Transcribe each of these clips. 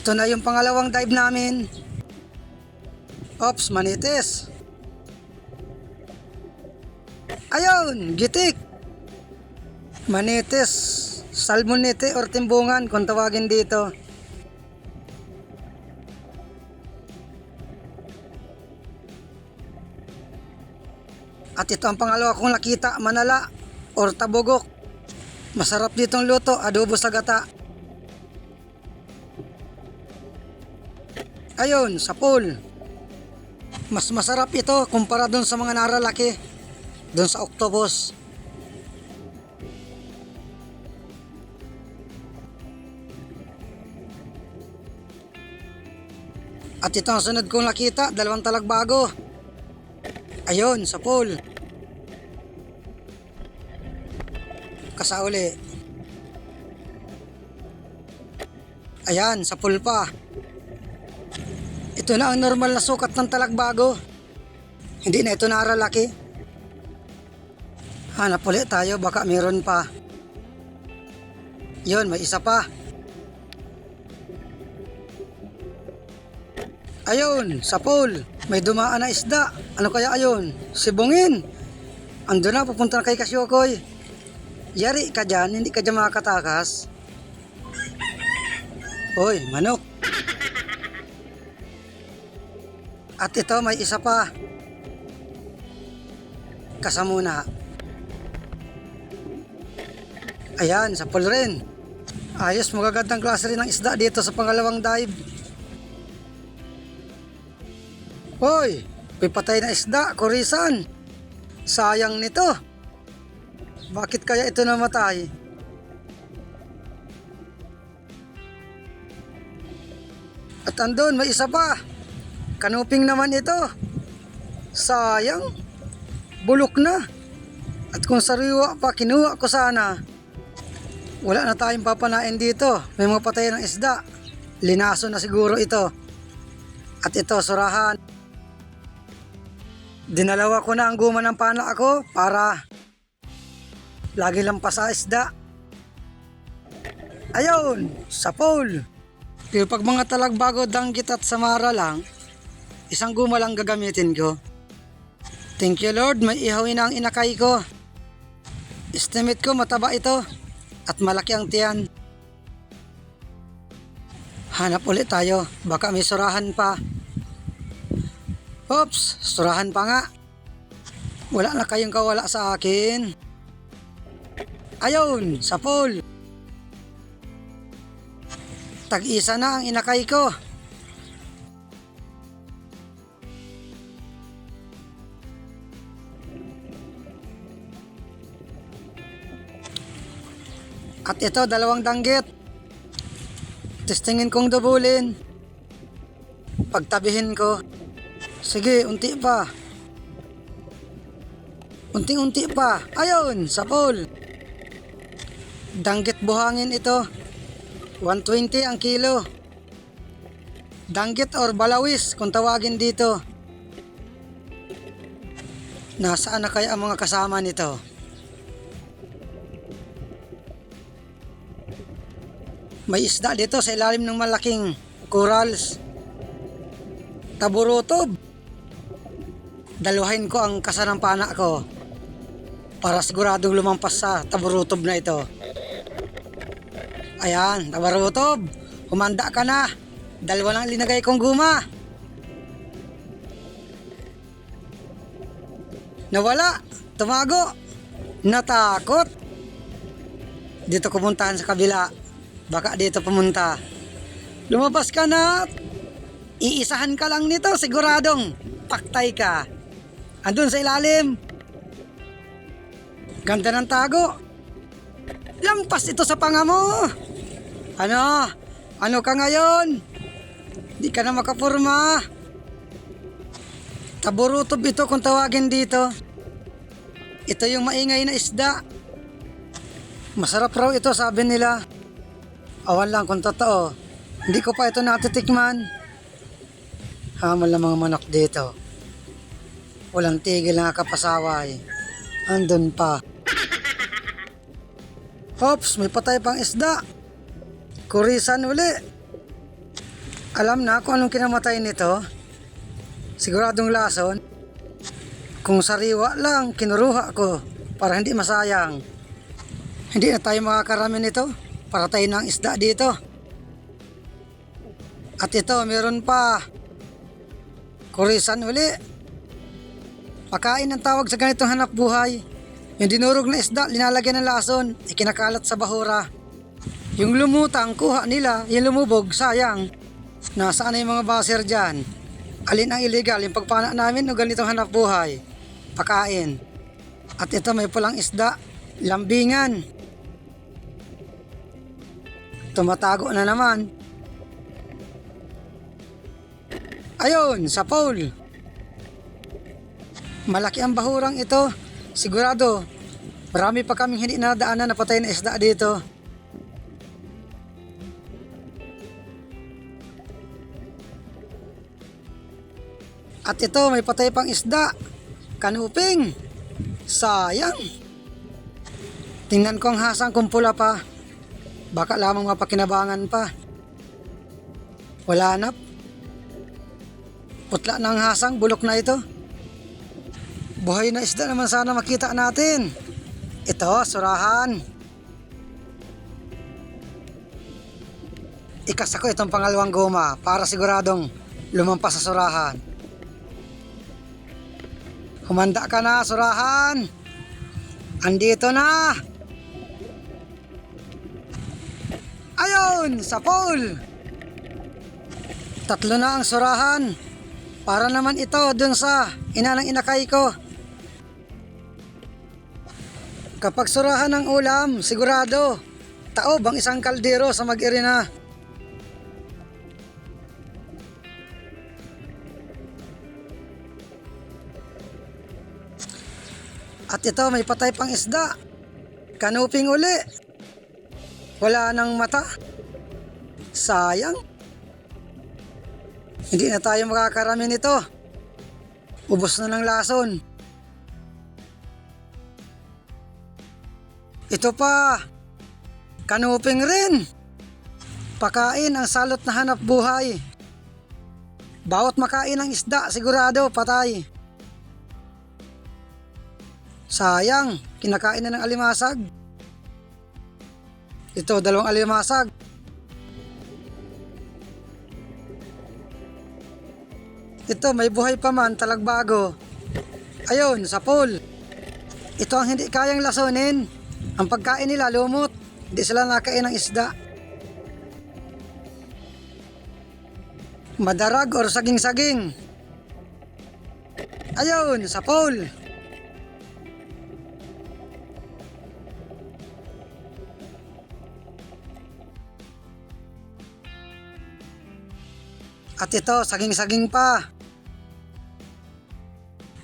Ito na yung pangalawang dive namin. Ops, manitis. Ayun, gitik. Manitis, salmonete or timbungan kung tawagin dito. At ito ang pangalawa kong nakita, manala or tabugok. Masarap ditong luto, adobo sa gata. Ayun, sa pool. Mas masarap ito kumpara dun sa mga naralaki. Dun sa octopus. At ito ang sunod kong nakita, dalawang talagbago. Ayun, sa pool. Kasauli. Ayan, sa pool pa. Ito na ang normal na sukat ng talagbago. Hindi na ito naralaki. Hanap ulit tayo, baka meron pa. Yun, may isa pa. Ayun, sa pool. May dumaan na isda. Ano kaya ayun? Sibungin. Ando na, pupunta na kay Kasyokoy. Yari ka dyan, hindi ka dyan makakatakas. Hoy, manok. At ito, may isa pa. Kasamuna. Ayan, sa pool rin. Ayos, magagandang klase rin ng isda dito sa pangalawang dive. Hoy, pipatay na isda, kurisan. Sayang nito. Bakit kaya ito namatay? At andun, may isa pa. Kanuping naman ito. Sayang. Bulok na. At kung sariwa pa, kinuha ko sana. Wala na tayong papanain dito. May mga patay ng isda. Linaso na siguro ito. At ito, surahan. Dinalawa ko na ang guma ng pana ako para lagi lang pa sa isda. Ayun, sa pool. Pero pag mga talagbago, danggit at samara lang, isang guma lang gagamitin ko. Thank you Lord, may ihawin ang inakay ko. Estimate ko mataba ito at malaki ang tiyan. Hanap ulit tayo, baka may surahan pa. Oops, surahan pa nga. Wala na kayong kawala sa akin. Ayun, sa pool. Tag-isa na ang inakay ko. At ito, dalawang danggit. Testingin kong dubulin. Pagtabihin ko. Sige, unti pa. Unting-unti pa. Ayun, sa pool. Danggit buhangin ito. 120 ang kilo. Danggit or balawis kung tawagin dito. Nasaan na kaya ang mga kasama nito? May isda dito sa ilalim ng malaking corals. Taburutob. Daluhin ko ang kasanampana ko para siguradong lumampas sa taburutob na ito. Ayan, taburutob. Humanda ka na. Dalawa lang linagay kong guma. Nawala. Tumago. Natakot. Dito ko puntahan sa kabila. Baka dito pumunta. Lumabas ka na. Iisahan ka lang nito. Siguradong paktay ka. Andun sa ilalim. Ganda ng tago. Lampas ito sa panga mo. Ano? Ano ka ngayon? Di ka na makapurma. Taburutob ito kung tawagin dito. Ito yung maingay na isda. Masarap raw ito sabi nila. Awan lang kung totoo. Hindi ko pa ito natitikman. Hamal ng mga manok dito. Walang tigil na kapasaway. Andun pa. Ops, may patay pang isda. Kurisan uli. Alam na kung anong kinamatay nito? Siguradong lason. Kung sariwa lang, kinuruha ko para hindi masayang. Hindi na tayo makakarami nito para tayo ng isda dito. At ito, meron pa. Kurisan uli. Pakain ang tawag sa ganitong hanap buhay. Yung dinurog na isda, linalagyan ng lason, ikinakalat sa bahura. Yung lumutang, kuha nila, yung lumubog, sayang. Nasaan na yung mga baser dyan? Alin ang illegal? Yung pagpana namin o ganitong hanap buhay? Pakain. At ito may pulang isda, lambingan. Tumatago na naman. Ayun, sa pole. Malaki ang bahurang ito. Sigurado, marami pa kaming hindi nadaanan na patay na isda dito. At ito, may patay pang isda. Kanuping. Sayang. Tingnan ko ang hasang kung pula pa. Baka lamang mapakinabangan pa. Wala na. Putla ang hasang, bulok na ito. Buhay na isda naman sana makita natin. Ito, surahan. Ikas ako itong pangalawang goma para siguradong lumampas sa surahan. Humanda ka na, surahan. Andito na. Ayun, sa pole. Tatlo na ang surahan. Para naman ito dun sa inanang inakay ko. Kapag surahan ng ulam, sigurado, taob ang isang kaldero sa mag-irina. At ito may patay pang isda. Kanuping uli. Wala nang mata. Sayang. Hindi na tayo makakarami nito. Ubos na ng lason. Ito pa. Kanuping rin. Pakain ang salot na hanap buhay. Bawat makain ng isda, sigurado patay. Sayang, kinakain na ng alimasag. Ito, dalawang alimasag. Ito, may buhay pa man, talagbago. Ayun, sa pool. Ito ang hindi kayang lasunin. Ang pagkain nila lumot. Hindi sila nakain ng isda. Madarag or saging-saging. Ayun, sa pool. At ito, saging-saging pa.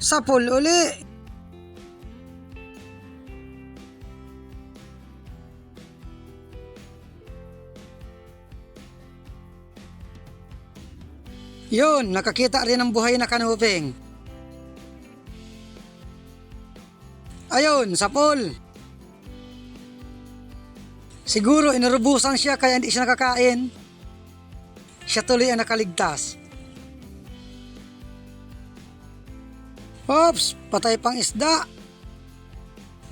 Sa pool uli. Yun, nakakita rin ng buhay na kanuping. Ayun, sa pool. Siguro inarubusan siya kaya hindi siya nakakain. Siya tuloy ang nakaligtas. Oops, patay pang isda.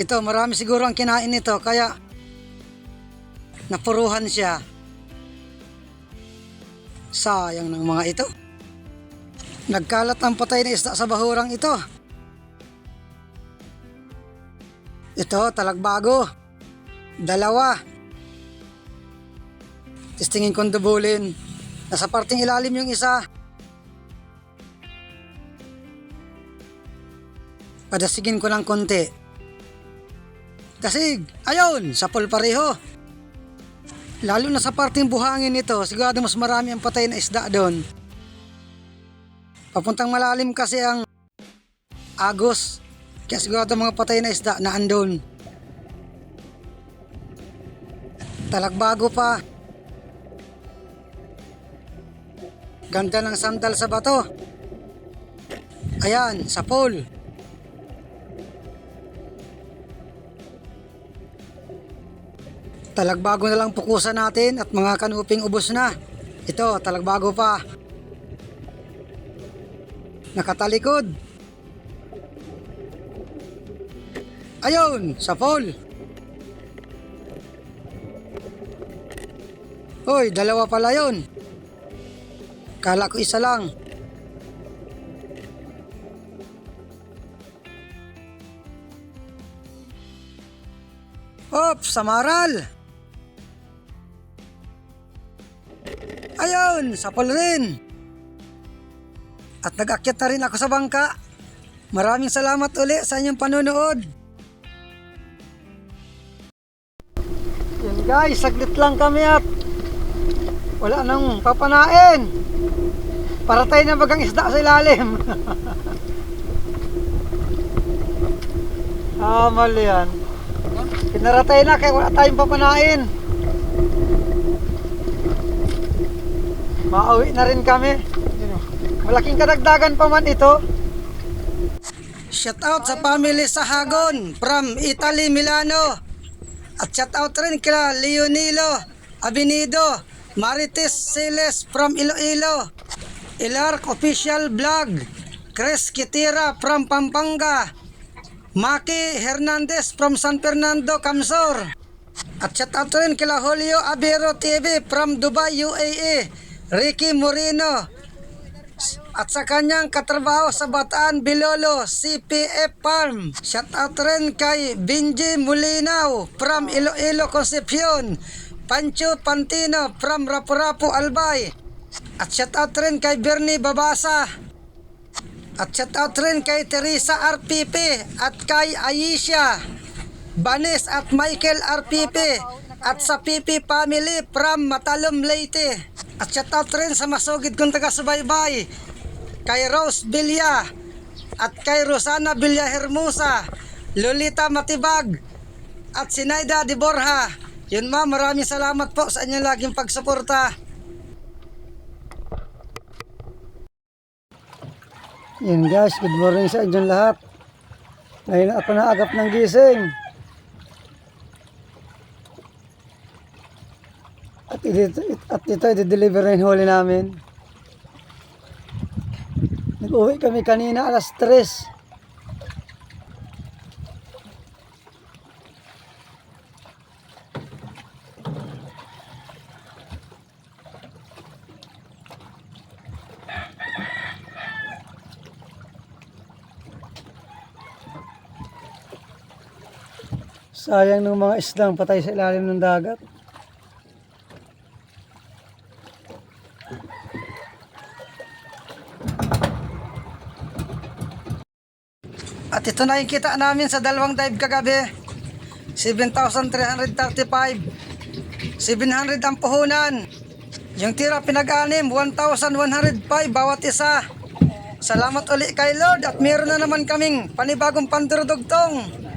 Ito, marami siguro ang kinain nito kaya napuruhan siya. Sayang ng mga ito. Nagkalat ang patay na isda sa bahurang ito. Ito, talagbago. Dalawa. Testingin kong dubulin. Nasa parting ilalim yung isa. Padasigin ko ng konti. Dasig! Ayun! Sapol pareho. Lalo na sa parting buhangin nito, sigurado mas marami ang patay na isda doon. Papuntang malalim kasi ang agos. Kaya sigurado mga patay na isda na andon. Talagbago pa. Ganda ng sandal sa bato. Ayan, sa pole. Talagbago na lang pukusan natin at mga kanuping ubos na. Ito, talagbago pa. Nakatalikod. Ayun, sa pole. Hoy, dalawa pala yun. Kala ko isa lang. Op, samaral. Ayun, sa pole rin. At nag-akyat na rin ako sa bangka. Maraming salamat uli sa inyong panonood. Yan guys, saglit lang kami at wala nang papanain. Para tayo na bagang isda sa ilalim. ah, mali yan. Pinaratay na kaya wala tayong papanain. Mauwi na rin kami. Malaking kadagdagan pa man ito. Shout out sa family sa Hagon from Italy, Milano. At shout out rin kila Leonilo Abinido, Marites Siles from Iloilo, Ilark Official Vlog, Chris Kitira from Pampanga, Maki Hernandez from San Fernando, Camsor. At shout out rin kila Julio Abero TV from Dubai, UAE, Ricky Moreno, at sa kanyang katrabaho sa Bataan, Bilolo, CPF Farm. Shout out rin kay Benji Mulinaw from Iloilo, Concepcion. Pancho Pantino from Rapu-Rapu, Albay. At shout out rin kay Bernie Babasa. At shout out rin kay Teresa RPP at kay Aisha Banes at Michael RPP at sa PP family from Matalom Leyte. At shout out rin sa masugid kong taga-subaybay kay Rose Bilya at kay Rosana Bilya Hermosa, Lolita Matibag at Sinaida de Borja. Yun ma, maraming salamat po sa inyong laging pagsuporta. Yun guys, good morning sa inyong lahat. Ngayon ako na agap ng gising. At ito, at ito i-deliver na yung huli namin. Nag-uwi kami kanina alas 3. Sayang ng mga islang patay sa ilalim ng dagat. At ito na yung kita namin sa dalawang dive kagabi. 7,335. 700 ang puhunan. Yung tira pinag-anim, 1,105 bawat isa. Salamat uli kay Lord at meron na naman kaming panibagong pandurudugtong.